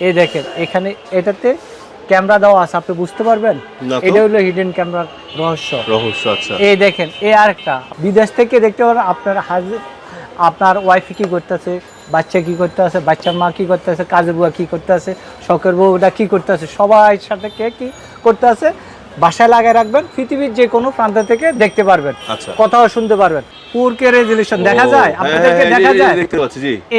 এই দেখেন এখানে এটাতে ক্যামেরা দেওয়া আছে আপনি বুঝতে পারবেন? এটা হলো হিডেন ক্যামেরার রহস্য। রহস্য আচ্ছা। এই দেখেন এই আরেকটা। বিদেশ থেকে দেখতে পারেন আপনার হাজ- আপনার ওয়াইফি কি করতেছে বাচ্চা কি করতে আছে বাচ্চার মা কি করতে আছে কাজের বুয়া কি করতে আছে শখের বউটা কি করতে আছে সবাই সাথে কে কি করতে আছে বাসায় লাগায় রাখবেন পৃথিবীর যে কোনো প্রান্ত থেকে দেখতে পারবেন আচ্ছা। কথাও শুনতে পারবেন। পুরকে রেজলিউশন দেখা যায়? হ্যাঁ, আপনাদেরকে হ্যাঁ, দেখা যায়?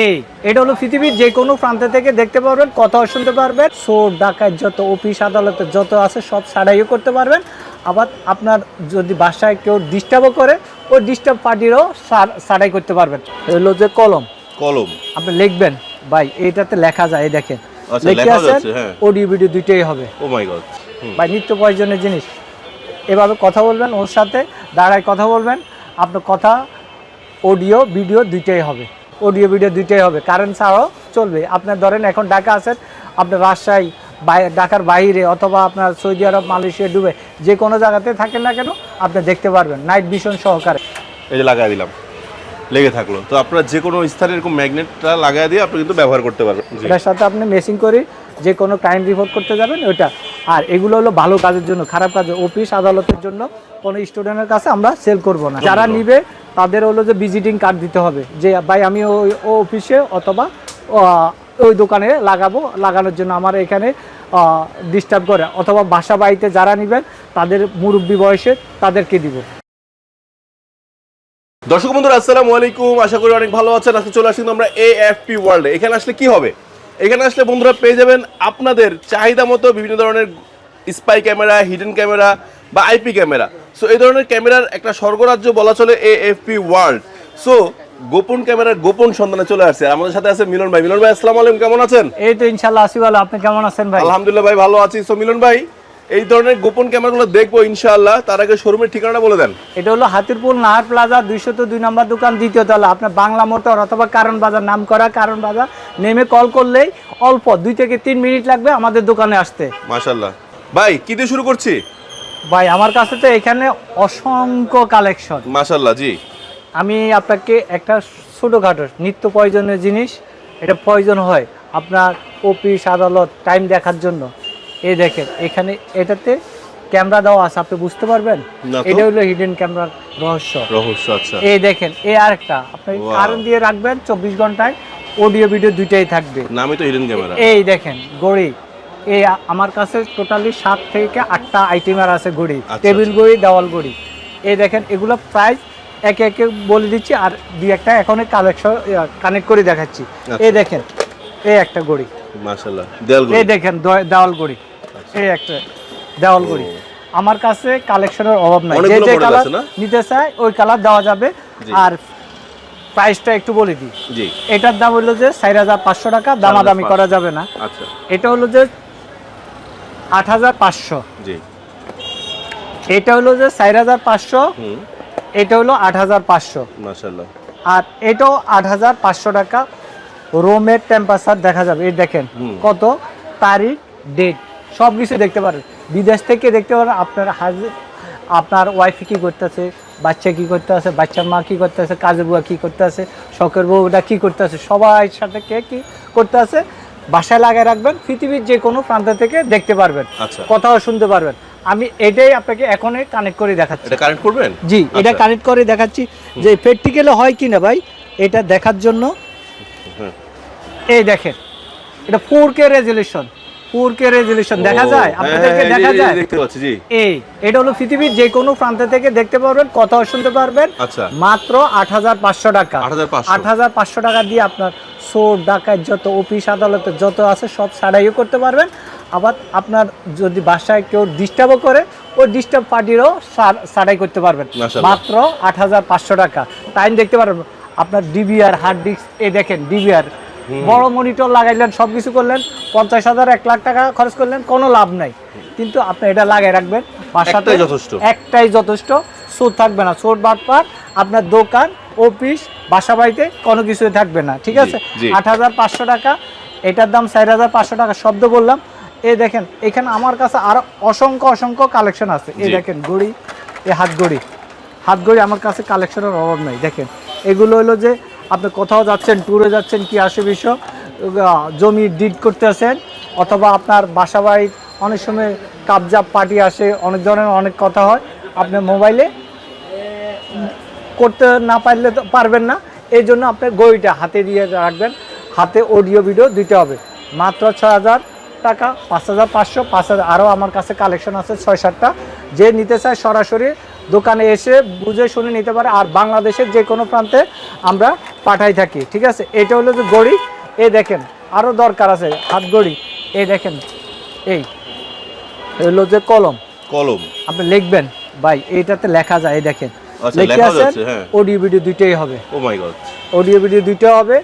এই এটা হলো পৃথিবীর যে কোনো প্রান্ত থেকে দেখতে পারবেন কথাও শুনতে পারবেন। চোর ডাকাত যত অফিস আদালতে যত আছে সব সারাইও করতে পারবেন। আবার আপনার যদি বাসায় কেউ ডিস্টার্বও করে ওই ডিস্টার্ব পার্টিরও সারাই করতে পারবেন। হলো যে কলম। কলম। আপনি লিখবেন ভাই এটাতে লেখা যায় দেখেন। লিখে আছেন হ্যাঁ। অডিও ভিডিও দুইটাই হবে। ও মাই গড ভাই নিত্য প্রয়োজনীয় জিনিস। এভাবে কথা বলবেন ওর সাথে দাঁড়ায় কথা বলবেন আপনার কথা অডিও ভিডিও দুইটাই হবে। অডিও ভিডিও দুইটাই হবে। কারেন্ট ছাড়াও চলবে। আপনার ধরেন এখন ঢাকা আছেন আপনার রাজশাহী ঢাকার বাইরে অথবা আপনার সৌদি আরব মালয়েশিয়া ডুবে যে কোনো জায়গাতে থাকেন না কেন আপনি দেখতে পারবেন। নাইট ভিশন সহকারে। এই যে লাগাই দিলাম। লেগে থাকল। তো আপনারা যে কোনো স্থানে এরকম ম্যাগনেটটা লাগাই দিয়ে আপনি কিন্তু ব্যবহার করতে পারবেন। এটার সাথে আপনি মেসিং করে যে কোনো ক্রাইম রিপোর্ট করতে যাবেন ওইটা। আর এগুলো হলো ভালো কাজের জন্য খারাপ কাজে। অফিস আদালতের জন্য কোনো স্টুডেন্টের কাছে আমরা সেল করব না। যারা নিবে তাদের হলো যে ভিজিটিং কার্ড দিতে হবে। যে ভাই আমি ওই ও অফিসে অথবা ওই দোকানে লাগাবো। লাগানোর জন্য আমার এখানে ডিস্টার্ব করে। অথবা বাসা বাড়িতে যারা নেবেন তাদের মুরব্বী বয়সে তাদেরকে দিব। দর্শক বন্ধুরা আসসালামু আলাইকুম। আশা করি অনেক ভালো আছেন। আজকে চলে আসছি আমরা এএফপি ওয়ার্ল্ডে এখানে আসলে কি হবে? এখানে আসলে বন্ধুরা পেয়ে যাবেন আপনাদের চাহিদা মতো বিভিন্ন ধরনের স্পাই ক্যামেরা হিডেন ক্যামেরা বা আইপি ক্যামেরা সো এই ধরনের ক্যামেরার একটা স্বর্গরাজ্য বলা চলে এএফপি ওয়ার্ল্ড সো গোপন ক্যামেরার গোপন সন্ধানে চলে আসছে। আমাদের সাথে আছে মিলন ভাই। মিলন ভাই আসসালামু আলাইকুম। কেমন আছেন? এই তো ইনশাল্লাহ আসি ভালো। আপনি কেমন আছেন ভাই? আলহামদুলিল্লাহ ভাই ভালো আছি। সো মিলন ভাই এই ধরনের গোপন ক্যামেরাগুলো দেখব ইনশাআল্লাহ। তার আগে শোরুমের ঠিকানাটা বলে দেন। এটা হলো হাতিরপুল নাহার প্লাজা দুইশো দুই নম্বর দোকান দ্বিতীয় তলা। আপনার বাংলা মোটর অথবা কারণ বাজার নাম করা কারণ বাজার নেমে কল করলেই অল্প দুই থেকে তিন মিনিট লাগবে আমাদের দোকানে আসতে। মাশাল্লাহ ভাই কি দিয়ে শুরু করছি? ভাই আমার কাছে তো এখানে অসংখ্য কালেকশন মাশাল্লাহ জি। আমি আপনাকে একটা ছোটোখাটো নিত্য প্রয়োজনীয় জিনিস এটা প্রয়োজন হয় আপনার অফিস আদালত টাইম দেখার জন্য। এই দেখেন এখানে এটাতে ক্যামেরা দেওয়া আছে আপনি বুঝতে পারবেন? এটা হলো হিডেন ক্যামেরার রহস্য। রহস্য আচ্ছা। এই দেখেন এই আরেকটা আপনি. কারেন্ট দিয়ে রাখবেন চব্বিশ ঘন্টায় অডিও ভিডিও দুইটাই থাকবে। নামই তো হিডেন ক্যামেরা এই দেখেন গড়ি এই আমার কাছে টোটালি সাত থেকে আটটা আইটেমার আছে ঘড়ি। আচ্ছা, টেবিল ঘড়ি দেওয়াল ঘড়ি। এই দেখেন এগুলো প্রাইস একে একে বলে দিচ্ছি আর দুই একটা এখন কালেকশন কানেক্ট করে দেখাচ্ছি। আচ্ছা। এই দেখেন এই একটা ঘড়ি। মাশাল্লাহ দেয়াল এই দেখেন দেওয়াল ঘড়ি। এই একটা দেওয়াল ঘড়ি। আমার কাছে কালেকশনের অভাব নাই। যে যে কালার নিতে চায় ওই কালার দেওয়া যাবে। আর প্রাইসটা একটু বলে দিই। এটার দাম হলো যে চার হাজার পাঁচশো টাকা দামাদামি করা যাবে না। আচ্ছা। এটা হলো যে আট হাজার পাঁচশো। এটা হলো যে চার হাজার পাঁচশো। এটা হলো আট হাজার পাঁচশো। আর এটাও আট হাজার পাঁচশো টাকা। রোমের টেম্পারেচার দেখা যাবে। এই দেখেন কত? তারিখ ডেট সব কিছু দেখতে পারেন। বিদেশ থেকে দেখতে পারেন আপনার হাজ- আপনার ওয়াইফ কি করতেছে বাচ্চা কী করতে আছে বাচ্চার মা কী করতে আছে কাজের বুয়া কী করতে আছে শখের বউটা কী করতে আছে সবাই সাথে কে কি করতে আছে বাসায় লাগায় রাখবেন পৃথিবীর যে কোনো প্রান্ত থেকে দেখতে পারবেন আচ্ছা। কথাও শুনতে পারবেন। আমি এটাই আপনাকে এখনই কানেক্ট করে দেখাচ্ছি। এটা কানেক্ট করবেন? জি এটা আচ্ছা। কানেক্ট করে দেখাচ্ছি যে প্র্যাকটিক্যালে হয় কি না ভাই এটা দেখার জন্য। এই দেখেন এটা ফোর কে রেজলিউশন দেখা যায়? হ্যাঁ, আপনাদেরকে হ্যাঁ, দেখা যে- এই যে যায়? দেখতে পাচ্ছি জি। এই এটা হলো পৃথিবীর যে কোনো প্রান্ত থেকে দেখতে পারবেন কথাও শুনতে পারবেন। আচ্ছা। মাত্র আট হাজার পাঁচশো টাকা। 8,500 আট হাজার পাঁচশো টাকা দিয়ে আপনার চোর ডাকাত যত অফিস আদালতে যত আছে সব সারাইও করতে পারবেন। আবার আপনার যদি বাসায় কেউ ডিস্টার্বও করে ওই ডিস্টার্ব পার্টিরও সারাই করতে পারবেন। মাত্র আট হাজার পাঁচশো টাকা। টাইম দেখতে পারবেন আপনার ডিবিআর হার্ড ডিস্ক এ দেখেন ডিবিআর বড় মনিটর লাগাইলেন সব কিছু করলেন পঞ্চাশ হাজার এক লাখ টাকা খরচ করলেন কোনো লাভ নাই। কিন্তু আপনি এটা লাগাই রাখবেন বাসাতে একটাই যথেষ্ট। একটাই যথেষ্ট চোর থাকবে না। চোর বাটপার আপনার দোকান অফিস বাসা বাড়িতে কোনো কিছুই থাকবে না ঠিক আছে? আট হাজার পাঁচশো টাকা এটার দাম চার হাজার পাঁচশো টাকা শব্দ বললাম। এই দেখেন এখানে আমার কাছে আরও অসংখ্য অসংখ্য কালেকশন আছে। এই দেখেন ঘড়ি এই হাত ঘড়ি। হাত ঘড়ি আমার কাছে কালেকশনের অভাব নাই দেখেন। এগুলো হলো যে আপনি কোথাও যাচ্ছেন ট্যুরে যাচ্ছেন, কি বিষয় জমি ডিড করতে আছেন অথবা আপনার বাসা বাড়ি অনেক সময় কাবজাব পার্টি আসে, অনেক ধরনের অনেক কথা হয়, আপনি মোবাইলে করতে না পারলে তো পারবেন না, এই জন্য আপনি গড়িটা হাতে দিয়ে রাখবেন, হাতে অডিও ভিডিও দিতে হবে। মাত্র ছয় হাজার টাকা, পাঁচ হাজার পাঁচশো, পাঁচ হাজার, আরও আমার কাছে কালেকশন আছে ছয় সাতটা, যে নিতে চায় সরাসরি দোকানে এসে বুঝে শুনে নিতে পারে আর বাংলাদেশের যে কোনো প্রান্তে আমরা পাঠাই থাকি ঠিক আছে? এটা হলো যে গড়ি এই দেখেন আরও দরকার আছে হাত গড়ি এই দেখেন এই হলো যে কলম। কলম। আপনি লিখবেন ভাই এইটাতে লেখা যায় এই দেখেন। আচ্ছা, লিখে হ্যাঁ। অডিও ভিডিও দুইটাই হবে। Oh my god audio video দুইটা হবে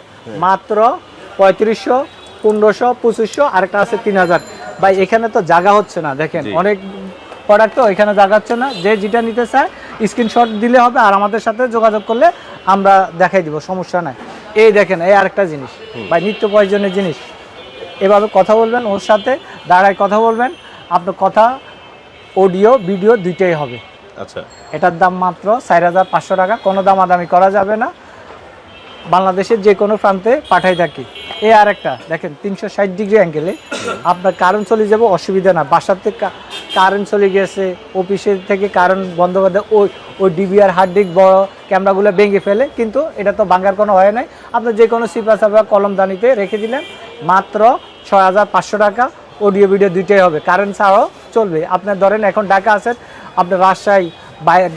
মাত্র পঁয়ত্রিশশো পনেরোশো পঁচিশশো আরেকটা আছে তিন হাজার। ভাই এখানে তো জায়গা হচ্ছে না দেখেন অনেক প্রোডাক্ট তো এখানে জায়গা না। যে যেটা নিতে চায় স্ক্রিনশট দিলে হবে আর আমাদের সাথে যোগাযোগ করলে আমরা দেখাই দিব সমস্যা নাই। এই দেখেন এই আরেকটা জিনিস। ভাই নিত্য প্রয়োজনীয় জিনিস। এভাবে কথা বলবেন ওর সাথে দাঁড়ায় কথা বলবেন। আপনার কথা অডিও ভিডিও দুইটাই হবে। আচ্ছা। এটার দাম মাত্র চার হাজার পাঁচশো টাকা। কোনো দামাদামি করা যাবে না। বাংলাদেশের যে কোনো প্রান্তে পাঠাই থাকি। এই আর একটা দেখেন, তিনশো ষাট ডিগ্রি অ্যাঙ্গেলে আপনার কারেন্ট চলে যাবে, অসুবিধা না। বাসাতে কারেন্ট চলে গেছে অফিসের থেকে কারেন্ট বন্ধ করে ওই ওই ডিবিআর হার্ড ডিস্ক বড় ক্যামেরাগুলো ভেঙে ফেলে, কিন্তু এটা তো ভাঙার কোনো হয় নাই। আপনি যে কোনো সিপা সাপা কলম দানিতে রেখে দিলেন, মাত্র ছয় হাজার পাঁচশো টাকা। অডিও ভিডিও দুইটাই হবে। কারেন্ট ছাড়াও চলবে। আপনার ধরেন এখন ঢাকা আছেন আপনার রাজশাহী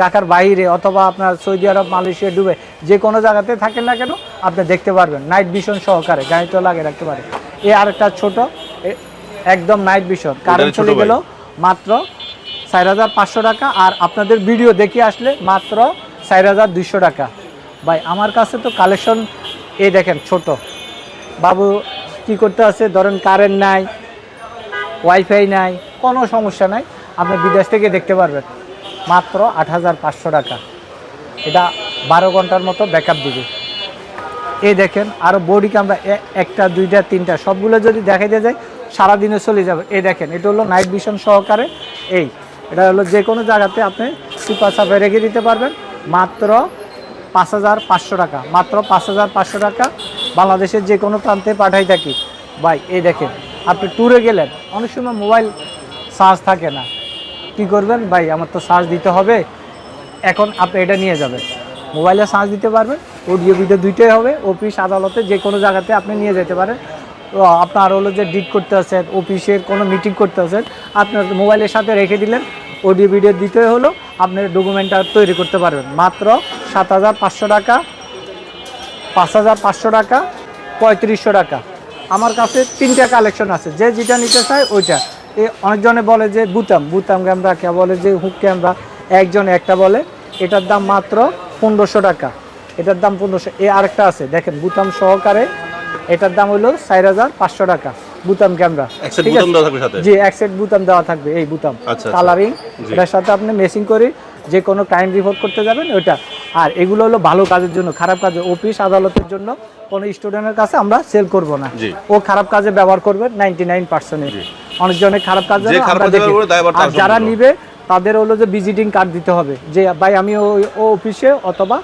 ঢাকার বাইরে অথবা আপনার সৌদি আরব মালয়েশিয়া ডুবে যে কোনো জায়গাতে থাকেন না কেন আপনি দেখতে পারবেন। নাইট ভিশন সহকারে গাড়িতে লাগিয়ে রাখতে পারেন এই আরেকটা ছোট একদম নাইট ভিশন। কারেন্ট ছোট চলে গেল মাত্র চার হাজার পাঁচশো টাকা আর আপনাদের ভিডিও দেখে আসলে মাত্র চার হাজার দুইশো টাকা। ভাই আমার কাছে তো কালেকশন এই দেখেন ছোট। বাবু কি করতে আছে? ধরেন কারেন্ট নাই ওয়াইফাই নাই কোনো সমস্যা নাই। আপনি বিদেশ থেকে দেখতে পারবেন। মাত্র আট হাজার পাঁচশো টাকা। এটা বারো ঘণ্টার মতো ব্যাকআপ দিবে। এই দেখেন আরও বডি ক্যামেরা একটা, দুইটা, তিনটা, সবগুলো যদি দেখাইতে যায় সারাদিনে চলে যাবে। এই দেখেন, এটা হলো নাইট ভিশন সহকারে। এই, এটা হলো যে কোনো জায়গাতে আপনি সুপার সাপে রেখে দিতে পারবেন। মাত্র পাঁচ হাজার পাঁচশো টাকা। মাত্র পাঁচ হাজার পাঁচশো টাকা বাংলাদেশের যে কোনো প্রান্তে পাঠাই থাকি। ভাই, এই দেখেন, আপনি ট্যুরে গেলেন, অনেক সময় মোবাইল চার্জ থাকে না। কি করবেন? ভাই, আমার তো চার্জ দিতে হবে। এখন আপনি এটা নিয়ে যাবেন। মোবাইলে চার্জ দিতে পারবেন অডিও ভিডিও দুইটাই হবে। অফিস আদালতে যে কোনো জায়গাতে আপনি নিয়ে যেতে পারেন। আপনার হলো যে ডিট করতে আছেন অফিসের কোনো মিটিং করতে আছেন, আপনার মোবাইলের সাথে রেখে দিলেন অডিও ভিডিও দিতে হলো আপনার ডকুমেন্টটা তৈরি করতে পারবেন। মাত্র সাত হাজার পাঁচশো টাকা, পাঁচ হাজার পাঁচশো টাকা, পঁয়ত্রিশশো টাকা। আমার কাছে তিনটা কালেকশন আছে। যে যেটা নিতে চায়, ওইটা। অনেকজনে বলে যে বুতাম বুতাম ক্যামেরা কে বলে যে হুক ক্যামেরা একজন একটা বলে এটার দাম মাত্র পনেরোশো টাকা। এটার দাম পনেরোশো এ আরেকটা আছে দেখেন বুতাম সহকারে এটার দাম হলো চার হাজার পাঁচশো টাকা বুতাম ক্যামেরা জি এক সেট বুতাম দেওয়া থাকবে এই বুতাম। আচ্ছা, আচ্ছা। কালারিং এটার সাথে আপনি মেসিং করে যে কোনো ক্রাইম রিপোর্ট করতে যাবেন ওইটা। আর এগুলো হলো ভালো কাজের জন্য খারাপ কাজে অফিস আদালতের জন্য কোনো স্টুডেন্টের কাছে আমরা সেল করব না। ও খারাপ কাজে ব্যবহার করবে নাইনটি নাইন পার্সেন্ট কাজে যে খারাপ কাজে আর যারা। নিবে তাদের হলো যে ভিজিটিং কার্ড দিতে হবে। যে ভাই আমি ওই অফিসে অথবা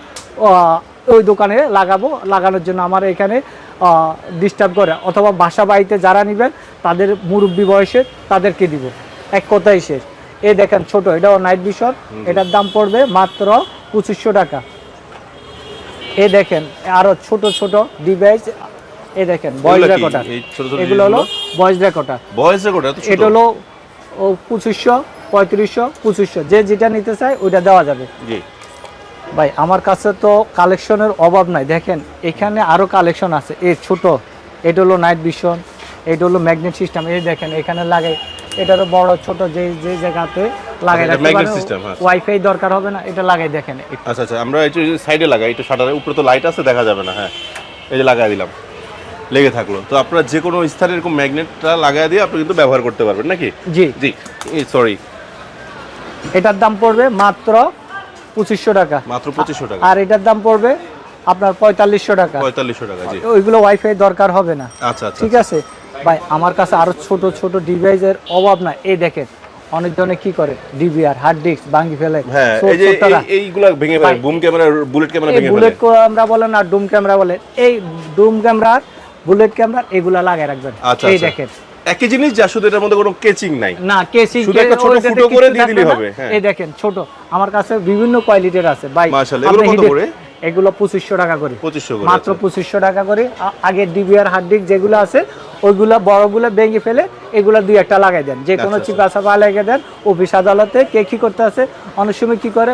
ওই দোকানে লাগাবো লাগানোর জন্য আমার এখানে ডিস্টার্ব করে। অথবা বাসা বাড়িতে যারা নিবেন তাদের মুরব্বী বয়সে তাদেরকে দিব। এক কথাই শেষ। এ দেখেন ছোট এটাও নাইট ভিশন এটার দাম পড়বে মাত্র পঁচিশশো টাকা। এ দেখেন আরও ছোট ছোট ডিভাইস এই দেখেন এগুলা রেকর্ডার এই এগুলো হলো? ভয়েস রেকর্ডার ভয়েস রেকর্ড এটা হলো ও পঁচিশশো পঁয়ত্রিশশো পঁচিশশো। যে যেটা নিতে চায় ওইটা দেওয়া যাবে। জি। ভাই আমার কাছে তো কালেকশনের অভাব নাই। দেখেন এখানে আরও কালেকশন আছে। এই ছোট এটা হলো নাইট ভিশন এটা হলো ম্যাগনেট সিস্টেম এই দেখেন এখানে লাগে এটারও বড় ছোট যে যে জায়গাতে লাগাই এটা রাখতে system, হ্যাঁ। ওয়াইফাই দরকার হবে না এটা লাগাই দেখেন। আচ্ছা আচ্ছা আমরা একটু সাইডে লাগাই শাটারের উপরে তো লাইট আছে দেখা যাবে না হ্যাঁ। এই যে লাগাই দিলাম। লেগে থাকল। তো আপনারা যে কোনো স্থানে এরকম ম্যাগনেটটা লাগাই দিয়ে আপনি কিন্তু ব্যবহার করতে পারবেন নাকি? জি। জি। সরি এটার দাম পড়বে মাত্র পঁচিশশো টাকা। মাত্র পঁচিশশো টাকা। আর এটার দাম পড়বে আপনার পঁয়তাল্লিশশো টাকা। পঁয়তাল্লিশশো টাকা জি। ওইগুলো ওয়াইফাই দরকার হবে না। আচ্ছা আচ্ছা ঠিক আছে? ভাই আমার কাছে আরও ছোট ছোট ডিভাইসের অভাব না এই দেখেন অনেক জনে কি করে? ডিভিআর হার্ড ডিস্ক ভাঙি ফেলে। হ্যাঁ এই যে এইগুলা ভেঙে ফেলে বুম ক্যামেরা বুলেট ক্যামেরা ভেঙে ফেলে। বুলেট ক্যামেরা বলেন আর ডুম ক্যামেরা বলেন এই ডুম ক্যামেরা বুলেট ক্যামেরা এগুলা লাগাই রাখবেন। আচ্ছা, এই আচ্ছা। দেখেন। একই জিনিস যা শুধু এটার মধ্যে কোনো কেচিং নাই। না কেসি শুধু একটা ছোট ফুটো করে দিয়ে দিলেই হবে, হ্যাঁ। এই দেখেন ছোট। আমার কাছে বিভিন্ন কোয়ালিটির আছে। ভাই মাশাআল্লাহ, এগুলো কত করে? এগুলো পঁচিশশো টাকা করে। মাত্র আচ্ছা। পঁচিশশো টাকা করে। আগে ডিবিআর হার্ডডিক যেগুলো আছে ওইগুলো বড়গুলো ভেঙে ফেলে এগুলো দুই একটা লাগাই দেন। যে কোনো চিপা চাপা লাগিয়ে দেন। অফিস আদালতে কে কি করতে আছে অনেক সময় কি করে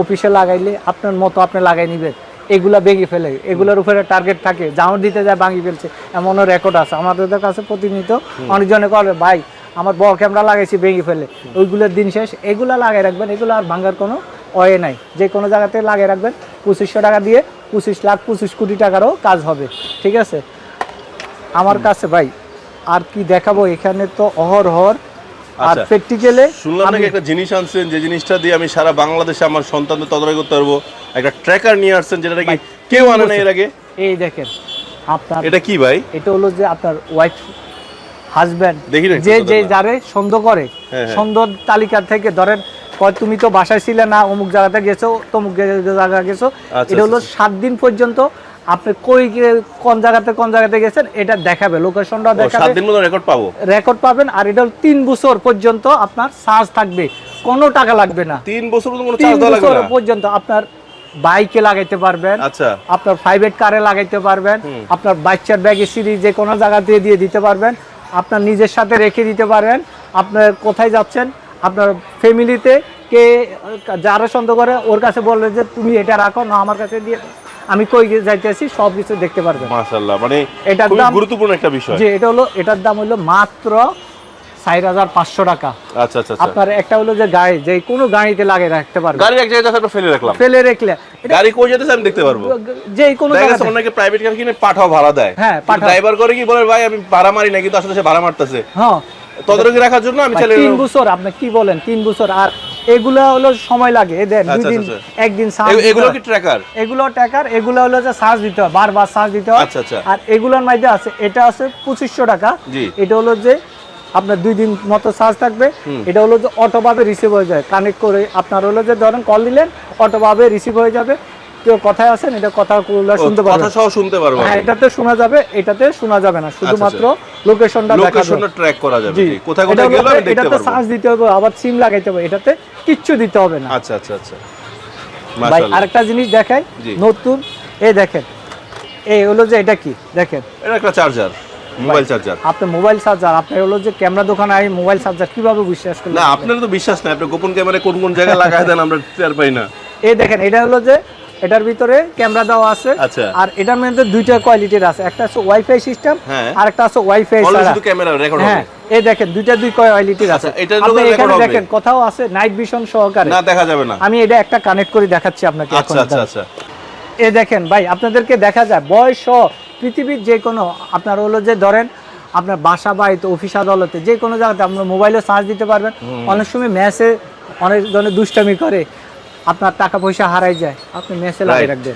অফিসে লাগাইলে আপনার মতো আপনি লাগাই নিবেন। এগুলা ভেঙে ফেলে এগুলোর উপরে টার্গেট থাকে জামর দিতে যায় ভাঙি ফেলছে এমনও রেকর্ড আছে। আমাদের কাছে প্রতিনিয়ত অনেকজনে করে ভাই আমার বড় ক্যামেরা লাগাইছি ভেঙে ফেলে। ওইগুলোর দিন শেষ এগুলা লাগাই রাখবেন এগুলো আর ভাঙার কোনো ওয়ে নাই। যে কোনো জায়গাতে লাগিয়ে রাখবেন পঁচিশশো টাকা দিয়ে পঁচিশ লাখ পঁচিশ কোটি টাকারও কাজ হবে। ঠিক আছে? আমার কাছে ভাই আর কি দেখাবো? এখানে তো অহরহর। আর আচ্ছা। প্র্যাকটিক্যালে শুনলাম নাকি একটা জিনিস আনছেন যে জিনিসটা দিয়ে আমি সারা বাংলাদেশে আমার সন্তানদের তদারকি করতে পারব? একটা ট্র্যাকার নিয়ে আসছেন যেটা নাকি কেউ আনে না এর আগে? এই দেখেন আপনার এটা কি ভাই? এটা হলো যে আপনার ওয়াইফ হাজব্যান্ড দেখি যে যে। যারে সন্দেহ করে হ্যাঁ, হ্যাঁ। সন্দেহ তালিকা থেকে ধরেন তুমি তো বাসায় ছিলে না অমুক জায়গাতে গেছো তমুক জায়গা গেছো আচ্ছা, এটা হলো আচ্ছা। সাত দিন পর্যন্ত আপনি কই কোন জায়গাতে কোন জায়গাতে গেছেন এটা দেখাবে লোকেশনটা ও, সাত দিন মতো রেকর্ড পাবো? রেকর্ড পাবেন আর এটা হলো তিন বছর পর্যন্ত আপনার চার্জ থাকবে কোনো টাকা লাগবে না। তিন বছর পর্যন্ত কোনো চার্জ লাগবে না? পর্যন্ত আপনার বাইকে লাগাইতে পারবেন আচ্ছা। আপনার প্রাইভেট কারে লাগাইতে পারবেন আপনার বাচ্চার ব্যাগে সিঁড়ি যে কোনো জায়গাতে দিয়ে দিতে পারবেন আপনার নিজের সাথে রেখে দিতে পারবেন আপনার কোথায় যাচ্ছেন? আপনার ফ্যামিলিতে কে যারা সন্দেহ করে ওর কাছে বললে যে তুমি এটা রাখো না আমার কাছে দিয়ে আমি কই যাইতেছি সব কিছু দেখতে পারবেন। মাশাআল্লাহ মানে খুবই গুরুত্বপূর্ণ একটা বিষয়। যে এটা হলো এটার দাম হলো মাত্র চার হাজার পাঁচশো টাকা। আচ্ছা আচ্ছা আচ্ছা। আপনার একটা হলো যে গাড়ি যে কোনো গাড়িতে লাগিয়ে রাখতে পারবেন। গাড়ির এক জায়গায় ফেলে রাখলাম। ফেলে রেখলে। গাড়ি কই আমি দেখতে পারব। যে কোনো অনেকে প্রাইভেট কার কিনে পাঠাও ভাড়া দেয়। হ্যাঁ। ড্রাইভার করে কি বলে ভাই আমি ভাড়া মারি না কিন্তু আসলে সে ভাড়া মারতেছে। হ্যাঁ। তদারকি রাখার জন্য আমি চাইলে তিন বছর আপনি কি বলেন? তিন বছর। আর এগুলো হলো সময় লাগে। দেন দুই আচ্ছা, দিন আচ্ছা, একদিন এগুলো। কি ট্র্যাকার এগুলো টাকার এগুলো হলো যে চার্জ দিতে হয় বারবার চার্জ দিতে হয়। আচ্ছা, আচ্ছা। আর এগুলোর মধ্যে আছে এটা আছে পঁচিশশো টাকা। এটা হলো যে আপনার দুই দিন মতো চার্জ থাকবে। এটা হলো যে অটোভাবে রিসিভ হয়ে যায়। কানেক্ট করে আপনার হলো যে ধরেন কল দিলেন অটোভাবে রিসিভ হয়ে যাবে। কেউ কথায় আছেন এটা শুনতে কথা পারবেন। সহ শুনতে পারব হ্যাঁ এটাতে শোনা যাবে এটাতে শোনা যাবে না। শুধুমাত্র লোকেশনটা দেখা লোকেশনটা ট্র্যাক করা যাবে। কোথায় কোথায় গেল আমি দেখতে এটাতে পারব। চার্জ দিতে হবে আবার সিম লাগাইতে হবে। এটাতে কিচ্ছু দিতে হবে না। আচ্ছা আচ্ছা আচ্ছা। ভাই আরেকটা জিনিস দেখাই। নতুন এই দেখেন। এই হলো যে এটা কি? দেখেন। এটা একটা চার্জার মোবাইল চার্জার আপনি মোবাইল চার্জার আপনি হলো যে ক্যামেরা দোকানে আই মোবাইল চার্জার কীভাবে বিশ্বাস করলেন না আপনার তো বিশ্বাস নাই আপনি গোপন ক্যামেরা কোন কোন জায়গায় লাগায় দেন আমরা টের পাই না। এই দেখেন এটা হলো যে এটার ভিতরে ক্যামেরা দেওয়া আছে আচ্ছা। আর এটার মধ্যে দুইটা কোয়ালিটির আছে একটা আছে ওয়াইফাই সিস্টেম হ্যাঁ। আর একটা আছে ওয়াইফাই ছাড়া। শুধু ক্যামেরা রেকর্ড হ্যাঁ হবে। এই দেখেন দুইটা দুই কোয়ালিটির আছে। আচ্ছা, আপনি এখানে? দেখেন কোথাও আছে নাইট ভিশন সহকারে। না দেখা যাবে না। আমি এটা একটা কানেক্ট করে দেখাচ্ছি আপনাকে আচ্ছা আচ্ছা আচ্ছা। এ দেখেন ভাই আপনাদেরকে দেখা যায় বয়স পৃথিবীর যে কোনো আপনার হলো যে ধরেন আপনার বাসা বাড়িতে অফিস আদালতে যে কোনো জায়গাতে আপনার মোবাইলে চার্জ দিতে পারবেন। অনেক সময় ম্যাচে অনেক ধরনের দুষ্টামি করে আপনার টাকা পয়সা হারাই যায়। আপনি ম্যাচে লাগিয়ে রাখবেন।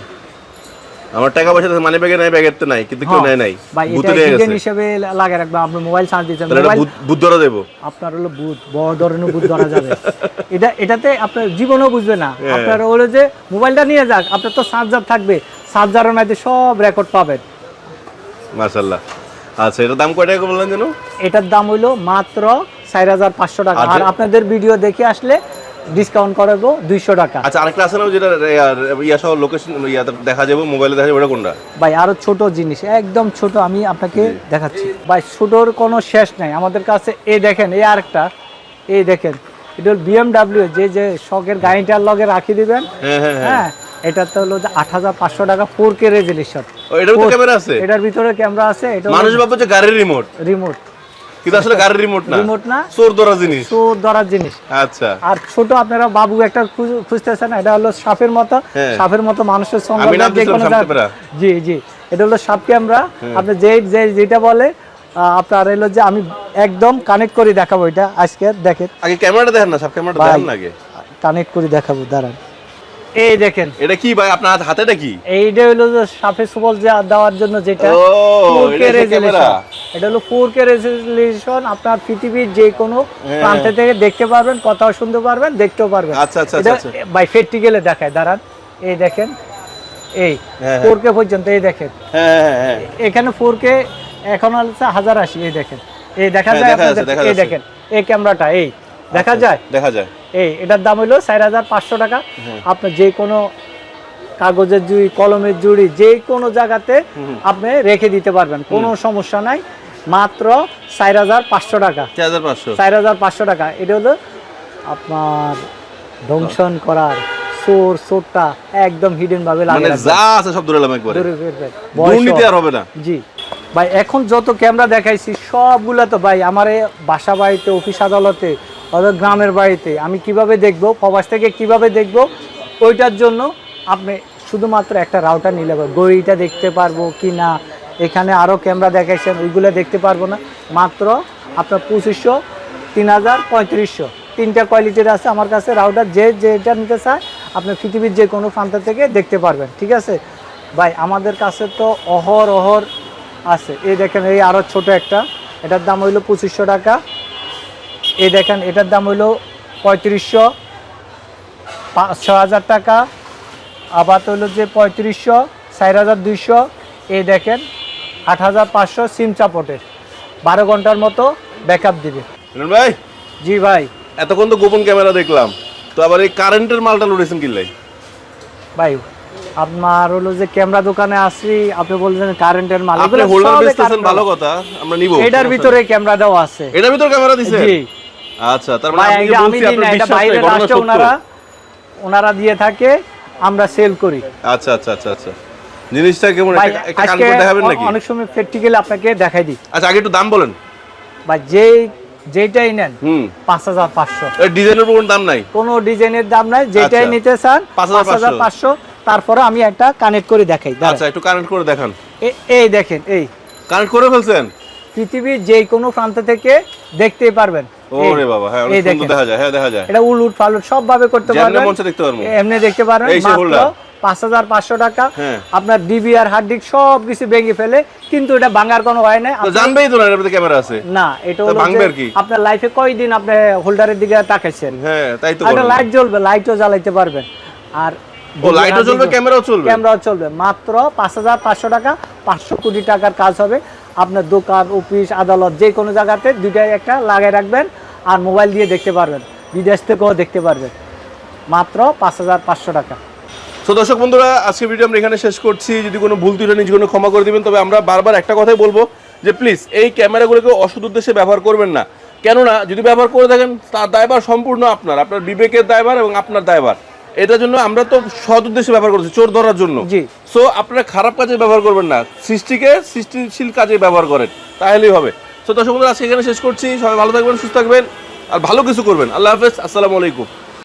আমার টাকা পয়সা মানে ব্যাগে নাই তো নাই কিন্তু কেউ হ্যাঁ, নাই। ভূতে গেছে। হিসেবে লাগিয়ে রাখবেন আপনার মোবাইল চার্জ দিতে মোবাইল ভূত- ভূত ধরা দেবো। আপনার হলো বুধ বড় ধরনের বুধ ধরা যাবে। এটা এটাতে আপনার জীবনও বুঝবে না। হ্যাঁ। আপনার হলো যে মোবাইলটা নিয়ে যাক আপনার তো চার্জার থাকবে। চার্জারের মধ্যে সব রেকর্ড পাবেন। মাশাআল্লাহ। আচ্ছা এটা দাম কয় টাকা বললেন যেন? এটার দাম হইল মাত্র চার হাজার পাঁচশো টাকা। আর আর আপনাদের ভিডিও দেখে আসলে ডিসকাউন্ট করাবো দুইশো টাকা। আচ্ছা আরেকটা আছে না যেটা ইয়া- ইয়া সহ লোকেশন ইয়াতে দেখা যাবে মোবাইলে দেখা যাবে ওটা কোনটা? ভাই আরও ছোট জিনিস একদম ছোট আমি আপনাকে দেখাচ্ছি। ভাই ছোটর কোনো শেষ নাই। আমাদের কাছে এই দেখেন এই আরেকটা এই দেখেন। এটা হল বিএমডাব্লিউ যে যে শখের গাড়িটার লগে রাখি দিবেন। হ্যাঁ হলো যে আট হাজার পাঁচশো টাকা ফোর কে রেজলিউশন এটার ভিতরে ক্যামেরা আছে? এটার ভিতরে ক্যামেরা আছে এটা মানুষ ভাববে যে গাড়ির রিমোট রিমোট কিন্তু আসলে গাড়ির রিমোট না। রিমোট না। চোর ধরা জিনিস। তো ধরার জিনিস। আচ্ছা। আর ছোট আপনারা বাবু একটা খুঁজতেছেন এটা হলো সাপের মতো। হ্যাঁ। সাপের মতো মানুষের সঙ্গে যে কোনো সাপ ক্যামেরা। জি জি। এটা হলো সাপ ক্যামেরা আপনি যে যে যেটা বলে আপনার হলো যে আমি একদম কানেক্ট করে দেখাবো এটা আজকে দেখেন। আগে ক্যামেরাটা দেখেন না সব ক্যামেরাটা দেখেন আগে। কানেক্ট করে দেখাবো দাঁড়ান। এই দেখেন। এটা কি ভাই? আপনার হাত- হাতেটা কি? এইটা হলো যে সাপে সুবল দেওয়ার জন্য যেটা। এটা হলো ফোর কে রেজলিউশন আপনার পৃথিবীর যে কোনো হ্যাঁ। প্রান্ত থেকে দেখতে পারবেন কথাও শুনতে পারবেন দেখতেও পারবেন। আচ্ছা, আচ্ছা, এটা আচ্ছা, বাই ফেটটি গেলে দেখায় দাঁড়ান। এই দেখেন এই হ্যাঁ, ফোর কে পর্যন্ত এই দেখেন। হ্যাঁ হ্যাঁ হ্যাঁ এখানে ফোর কে এখন হচ্ছে হাজার আশি এই দেখেন। এই দেখা হ্যাঁ, যায় এই দেখেন এই ক্যামেরাটা এই। দেখা আচ্ছা, যায়? দেখা যায়। এই এটার দাম হলো চার হাজার পাঁচশো টাকা। আপনার যে কোনো কাগজের জুড়ি কলমের জুড়ি যে কোনো জায়গাতে আপনি রেখে দিতে পারবেন। কোনো সমস্যা নাই। মাত্র চার হাজার পাঁচশো টাকা। চার হাজার পাঁচশো। টাকা। এটা হলো আপনার ধ্বংসন করার সোর সোরটা একদম হিডেন ভাবে মানে লাগে যা আছে সব ধরে এলাম একবারে। দূরে ফিরবেন। দুর্নীতি আর হবে না। জি। ভাই এখন যত ক্যামেরা দেখাইছি সবগুলা তো ভাই আমার বাসা বাড়িতে অফিস আদালতে অথবা গ্রামের বাড়িতে। আমি কীভাবে দেখব, প্রবাস থেকে কীভাবে দেখব, ওইটার জন্য আপনি শুধুমাত্র একটা রাউটার নিলে হবে। গড়িটা দেখতে পারব কি না, এখানে আরও ক্যামেরা দেখাইছেন, ওইগুলো দেখতে পারব না। মাত্র আপনার পঁচিশশো, তিন হাজার পঁয়ত্রিশশো। তিনটা কোয়ালিটির আছে আমার কাছে রাউটার যে যেটা নিতে চায়, আপনি পৃথিবীর যে কোনো প্রান্ত থেকে দেখতে পারবেন, ঠিক আছে? ভাই, আমাদের কাছে তো অহর অহর আছে। এই দেখেন, এই আরও ছোট একটা, এটার দাম হইল পঁচিশশো টাকা। এই দেখেন এটার দাম হইল পঁয়ত্রিশশো পাঁচ হাজার টাকা। আবার হইল যে পঁয়ত্রিশশো চার হাজার দুইশো। এই দেখেন আট হাজার পাঁচশো সিম চাপটের বারো ঘণ্টার মতো ব্যাকআপ দিবে। ভাই জি ভাই। এতক্ষণ তো গোপন ক্যামেরা দেখলাম। তো আবার এই কারেন্টের মালটা লড়েছেন কিনলাই ভাই আপনার হলো যে ক্যামেরা দোকানে আসি আপনি বলছেন কারেন্টের মাল। আপনি হোল্ডার সবে বেচতেছেন ভালো কথা আমরা নিব। এটার ভিতরে ক্যামেরা ক্যামেরাটাও আছে। এটার ভিতর ক্যামেরা দিছে? জি। আচ্ছা তার মানে আমি দিই না এটা বাইরের রাষ্ট্রে ওনারা ওনারা দিয়ে থাকে আমরা সেল করি। আচ্ছা আচ্ছা আচ্ছা আচ্ছা। জিনিসটা কেমন? একটা- একটা কান করে দেখাবেন নাকি? অনেক সময় প্র্যাকটিক্যালি আপনাকে দেখাই দিই। আচ্ছা আগে একটু দাম বলেন। বা যেই যেইটাই নেন হুম। পাঁচ হাজার পাঁচশো। ডিজাইনের কোনো দাম নাই? কোনো ডিজাইনের দাম নাই যেটাই আচ্ছা। নিতে চান 5,500 পাঁচ হাজার পাঁচশো তারপরে আমি একটা কানেক্ট করে দেখাই। আচ্ছা একটু কানেক্ট করে দেখান। এই দেখেন এই। কানেক্ট করে ফেলছেন? পৃথিবীর যে কোনো প্রান্ত থেকে দেখতেই পারবেন। ওরে বাবা হ্যাঁ অনেক সুন্দর দেখা যায় হ্যাঁ দেখা যায়। এটা উলুট ফালুট সব ভাবে করতে পারবেন। মন চায় দেখতে পারব। এমনি দেখতে পারবেন এই সে মাত্র holder। পাঁচ হাজার পাঁচশো টাকা। হ্যাঁ। আপনার ডিবি আর হার্ড ডিস্ক সব কিছু ভেঙে ফেলে কিন্তু এটা ভাঙার কোনো হয় না জানবেই তো না এর মধ্যে ক্যামেরা আছে। না এটা কি? আপনার লাইফে কয়দিন আপনি হোল্ডারের দিকে তাকাইছেন? হ্যাঁ তাই তো একটা লাইট জ্বলবে লাইটও জ্বালাইতে পারবেন। আর ও লাইটও জ্বলবে ক্যামেরাও চলবে? ক্যামেরাও চলবে। মাত্র পাঁচ হাজার পাঁচশো টাকা পাঁচশো কোটি টাকার কাজ হবে। আপনার দোকান অফিস আদালত যে কোনো জায়গাতে দুইটাই একটা লাগাই রাখবেন। আর মোবাইল দিয়ে দেখতে পারবেন। বিদেশ থেকেও দেখতে পারবেন। মাত্র পাঁচ হাজার পাঁচশো টাকা। তো দর্শক বন্ধুরা আজকে ভিডিও আমরা এখানে শেষ করছি। যদি কোনো ভুল ত্রুটি নিজে কোনো ক্ষমা করে দিবেন। তবে আমরা বারবার একটা কথাই বলব যে প্লিজ এই ক্যামেরাগুলোকে অসৎ উদ্দেশ্যে ব্যবহার করবেন না। কেননা যদি ব্যবহার করে থাকেন তার দায়ভার সম্পূর্ণ আপনার। আপনার বিবেকের দায়ভার এবং আপনার দায়ভার। এটার জন্য আমরা তো সৎ উদ্দেশ্যে ব্যবহার করছি চোর ধরার জন্য। জি। সো আপনারা খারাপ কাজে ব্যবহার করবেন না। সৃষ্টিকে সৃষ্টিশীল কাজে ব্যবহার করেন। তাহলেই হবে। তো দর্শক বন্ধুরা, আজকে এখানে শেষ করছি। সবাই ভালো থাকবেন, সুস্থ থাকবেন, আর ভালো কিছু করবেন। আল্লাহ হাফেজ, আসসালামু আলাইকুম।